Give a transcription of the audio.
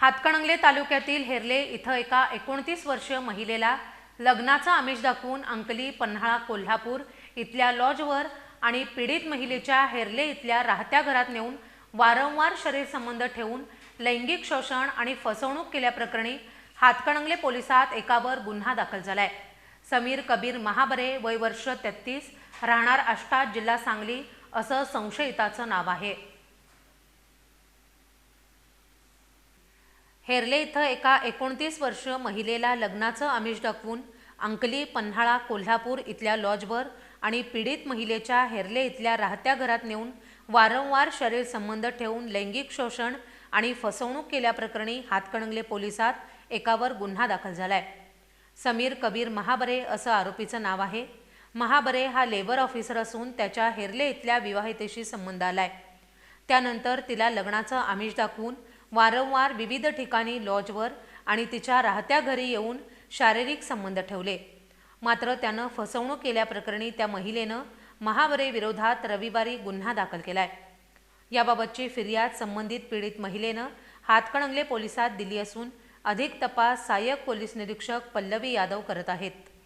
हातकणंगले तालुक्यातील हेरले इथं एका एकोणतीस वर्षीय महिलेला लग्नाचा आमिष दाखवून अंकली पन्हाळा कोल्हापूर इथल्या लॉजवर आणि पीडित महिलेच्या हेरले इथल्या राहत्या घरात नेऊन वारंवार शरीर संबंध ठेवून लैंगिक शोषण आणि फसवणूक केल्याप्रकरणी हातकणंगले पोलिसात एकावर गुन्हा दाखल झालाय. समीर कबीर महाबरे वय वर्ष तेहतीस राहणार आष्टा जिल्हा सांगली असं संशयिताचं नाव आहे. हेरले इथं एका एकोणतीस वर्ष महिलेला लग्नाचं आमिष दाखवून अंकली पन्हाळा कोल्हापूर इथल्या लॉजवर आणि पीडित महिलेच्या हेरले इथल्या राहत्या घरात नेऊन वारंवार शरीर संबंध ठेवून लैंगिक शोषण आणि फसवणूक केल्याप्रकरणी हातकणंगले पोलिसात एकावर गुन्हा दाखल झालाय. समीर कबीर महाबरे असं आरोपीचं नाव आहे. महाबरे हा लेबर ऑफिसर असून त्याच्या हेरले इथल्या विवाहितेशी संबंध आलाय. त्यानंतर तिला लग्नाचं आमिष दाखवून वारंवार विविध ठिकाणी लॉजवर आणि तिच्या राहत्या घरी येऊन शारीरिक संबंध ठेवले. मात्र त्यानं फसवणूक केल्याप्रकरणी त्या महिलेनं महाबरेविरोधात रविवारी गुन्हा दाखल केलाय. याबाबतची फिर्याद संबंधित पीडित महिलेनं हातकणंगले पोलिसात दिली असून अधिक तपास सहाय्यक पोलीस निरीक्षक पल्लवी यादव करत आहेत.